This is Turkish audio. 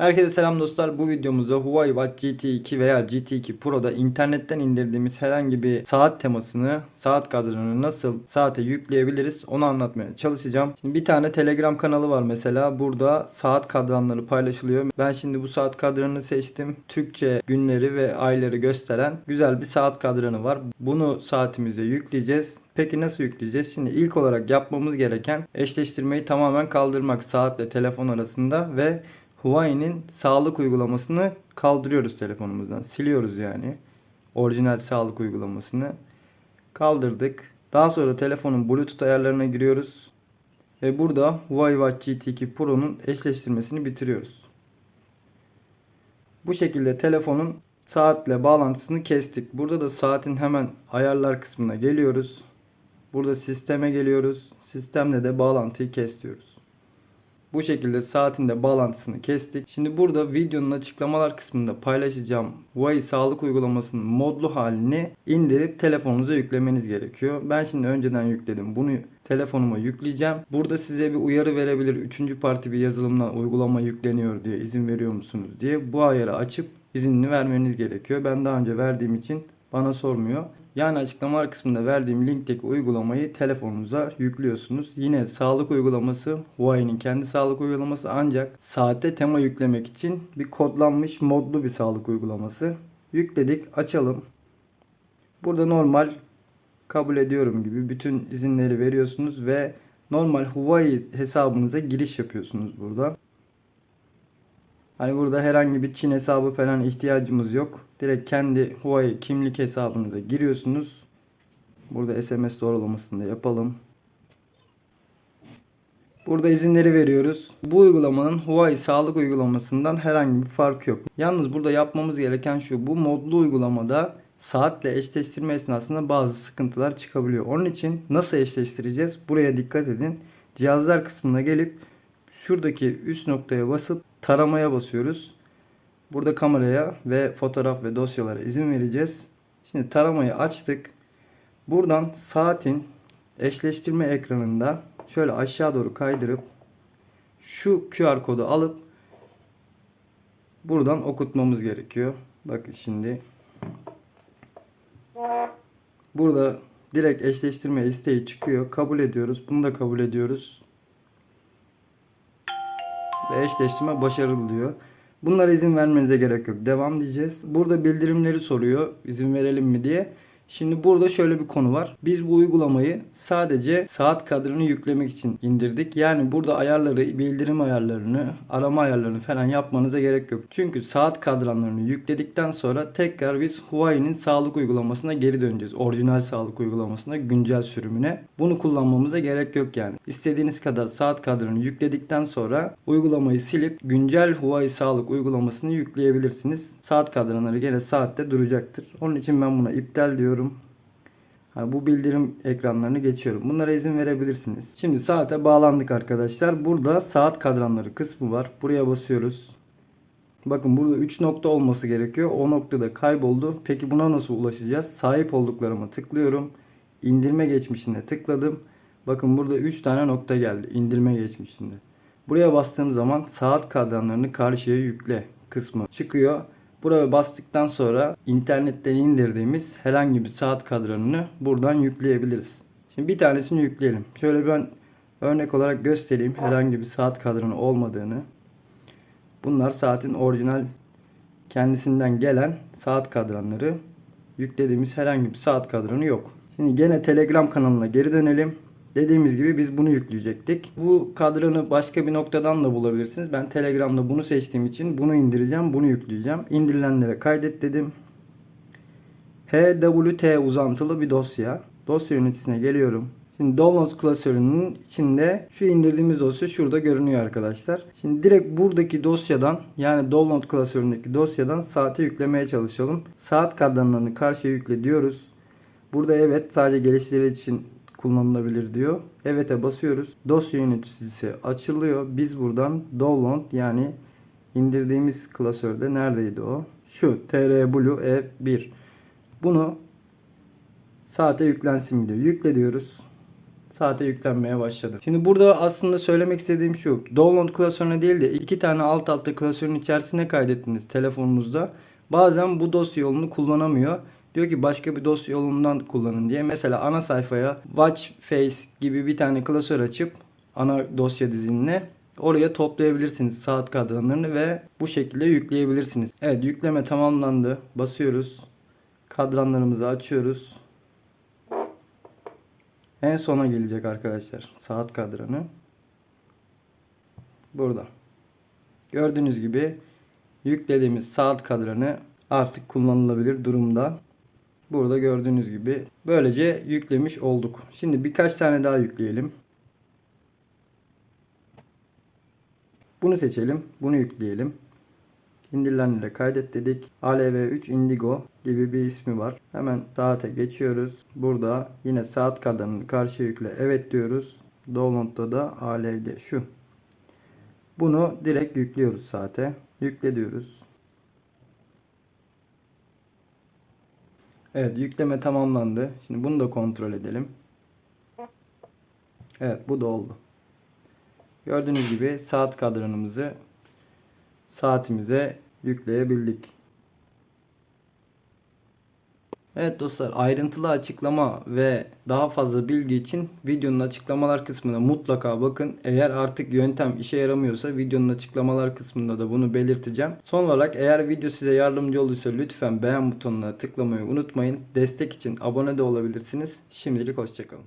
Herkese selam dostlar. Bu videomuzda Huawei Watch GT2 veya GT2 Pro'da internetten indirdiğimiz herhangi bir saat temasını, saat kadranını nasıl saate yükleyebiliriz onu anlatmaya çalışacağım. Şimdi bir tane Telegram kanalı var mesela. Burada saat kadranları paylaşılıyor. Ben şimdi bu saat kadranını seçtim. Türkçe günleri ve ayları gösteren güzel bir saat kadranı var. Bunu saatimize yükleyeceğiz. Peki nasıl yükleyeceğiz? Şimdi ilk olarak yapmamız gereken eşleştirmeyi tamamen kaldırmak saatle telefon arasında ve Huawei'nin sağlık uygulamasını kaldırıyoruz telefonumuzdan. Siliyoruz yani. Orijinal sağlık uygulamasını kaldırdık. Daha sonra telefonun Bluetooth ayarlarına giriyoruz. Ve burada Huawei Watch GT2 Pro'nun eşleştirmesini bitiriyoruz. Bu şekilde telefonun saatle bağlantısını kestik. Burada da saatin hemen ayarlar kısmına geliyoruz. Burada sisteme geliyoruz. Sistemle de bağlantıyı kes diyoruz. Bu şekilde saatin de bağlantısını kestik. Şimdi burada videonun açıklamalar kısmında paylaşacağım Huawei sağlık uygulamasının modlu halini indirip telefonunuza yüklemeniz gerekiyor. Ben şimdi önceden yükledim. Bunu telefonuma yükleyeceğim. Burada size bir uyarı verebilir. Üçüncü parti bir yazılımdan uygulama yükleniyor diye izin veriyor musunuz diye. Bu ayarı açıp izinini vermeniz gerekiyor. Ben daha önce verdiğim için bana sormuyor. Yani açıklamalar kısmında verdiğim linkteki uygulamayı telefonunuza yüklüyorsunuz. Yine sağlık uygulaması Huawei'nin kendi sağlık uygulaması ancak saate tema yüklemek için bir kodlanmış modlu bir sağlık uygulaması. Yükledik açalım. Burada normal kabul ediyorum gibi bütün izinleri veriyorsunuz ve normal Huawei hesabınıza giriş yapıyorsunuz burada. Hani burada herhangi bir Çin hesabı falan ihtiyacımız yok. Direkt kendi Huawei kimlik hesabınıza giriyorsunuz. Burada SMS doğrulamasını da yapalım. Burada izinleri veriyoruz. Bu uygulamanın Huawei sağlık uygulamasından herhangi bir farkı yok. Yalnız burada yapmamız gereken şu. Bu modlu uygulamada saatle eşleştirme esnasında bazı sıkıntılar çıkabiliyor. Onun için nasıl eşleştireceğiz? Buraya dikkat edin. Cihazlar kısmına gelip şuradaki üst noktaya basıp taramaya basıyoruz. Burada kameraya ve fotoğraf ve dosyalara izin vereceğiz. Şimdi taramayı açtık. Buradan saatin eşleştirme ekranında şöyle aşağı doğru kaydırıp şu QR kodu alıp buradan okutmamız gerekiyor. Bakın şimdi burada direkt eşleştirme isteği çıkıyor. Kabul ediyoruz. Bunu da kabul ediyoruz. Ve eşleştirme başarılı diyor. Bunlara izin vermenize gerek yok. Devam diyeceğiz. Burada bildirimleri soruyor. İzin verelim mi diye. Şimdi burada şöyle bir konu var. Biz bu uygulamayı sadece saat kadrını yüklemek için indirdik. Yani burada ayarları, bildirim ayarlarını, arama ayarlarını falan yapmanıza gerek yok. Çünkü saat kadranlarını yükledikten sonra tekrar biz Huawei'nin sağlık uygulamasına geri döneceğiz. Orijinal sağlık uygulamasına, güncel sürümüne. Bunu kullanmamıza gerek yok yani. İstediğiniz kadar saat kadranı yükledikten sonra uygulamayı silip güncel Huawei sağlık uygulamasını yükleyebilirsiniz. Saat kadranları gene saatte duracaktır. Onun için ben buna iptal diyorum. Hani bu bildirim ekranlarını geçiyorum. Bunlara izin verebilirsiniz. Şimdi saate bağlandık arkadaşlar. Burada saat kadranları kısmı var. Buraya basıyoruz. Bakın burada 3 nokta olması gerekiyor. O noktada kayboldu. Peki buna nasıl ulaşacağız? Sahip olduklarıma tıklıyorum. İndirme geçmişine tıkladım. Bakın burada 3 tane nokta geldi. İndirme geçmişinde. Buraya bastığım zaman saat kadranlarını karşıya yükle kısmı çıkıyor. Buraya bastıktan sonra internetten indirdiğimiz herhangi bir saat kadranını buradan yükleyebiliriz. Şimdi bir tanesini yükleyelim. Şöyle ben örnek olarak göstereyim herhangi bir saat kadranı olmadığını. Bunlar saatin orijinal kendisinden gelen saat kadranları. Yüklediğimiz herhangi bir saat kadranı yok. Şimdi gene Telegram kanalına geri dönelim. Dediğimiz gibi biz bunu yükleyecektik. Bu kadranı başka bir noktadan da bulabilirsiniz. Ben Telegram'da bunu seçtiğim için bunu indireceğim, bunu yükleyeceğim. İndirilenlere kaydet dedim. HWT uzantılı bir dosya. Dosya yöneticisine geliyorum. Şimdi Downloads klasörünün içinde şu indirdiğimiz dosya şurada görünüyor arkadaşlar. Şimdi direkt buradaki dosyadan yani Download klasöründeki dosyadan saate yüklemeye çalışalım. Saat kadranlarını karşıya yükle diyoruz. Burada evet sadece geliştirici için kullanılabilir diyor. Evet'e basıyoruz. Dosya yöneticisi açılıyor. Biz buradan download yani indirdiğimiz klasörde neredeydi o? Şu TRBlue E1. Bunu saate yüklensin diyor. Yükle diyoruz. saate yüklenmeye başladı. Şimdi burada aslında söylemek istediğim şu. Download klasörüne değil de iki tane alt alta klasörün içerisine kaydettiniz telefonunuzda. Bazen bu dosya yolunu kullanamıyor. Diyor ki başka bir dosya yolundan kullanın diye. Mesela ana sayfaya watch face gibi bir tane klasör açıp ana dosya dizinine oraya toplayabilirsiniz saat kadranlarını ve bu şekilde yükleyebilirsiniz. Evet yükleme tamamlandı. Basıyoruz. Kadranlarımızı açıyoruz. En sona gelecek arkadaşlar saat kadranı. Burada. Gördüğünüz gibi yüklediğimiz saat kadranı artık kullanılabilir durumda. Burada gördüğünüz gibi böylece yüklemiş olduk. Şimdi birkaç tane daha yükleyelim. Bunu seçelim. Bunu yükleyelim. İndirilenlere kaydet dedik. ALV3 Indigo gibi bir ismi var. Hemen saate geçiyoruz. Burada yine saat kadranını karşıya yükle. Evet diyoruz. Download'da da ALG şu. Bunu direkt yüklüyoruz saate. Yükle diyoruz. Evet yükleme tamamlandı. Şimdi bunu da kontrol edelim. Evet bu da oldu. Gördüğünüz gibi saat kadranımızı saatimize yükleyebildik. Evet dostlar ayrıntılı açıklama ve daha fazla bilgi için videonun açıklamalar kısmına mutlaka bakın. Eğer artık yöntem işe yaramıyorsa videonun açıklamalar kısmında da bunu belirteceğim. Son olarak eğer video size yardımcı olduysa lütfen beğen butonuna tıklamayı unutmayın. Destek için abone de olabilirsiniz. Şimdilik hoşçakalın.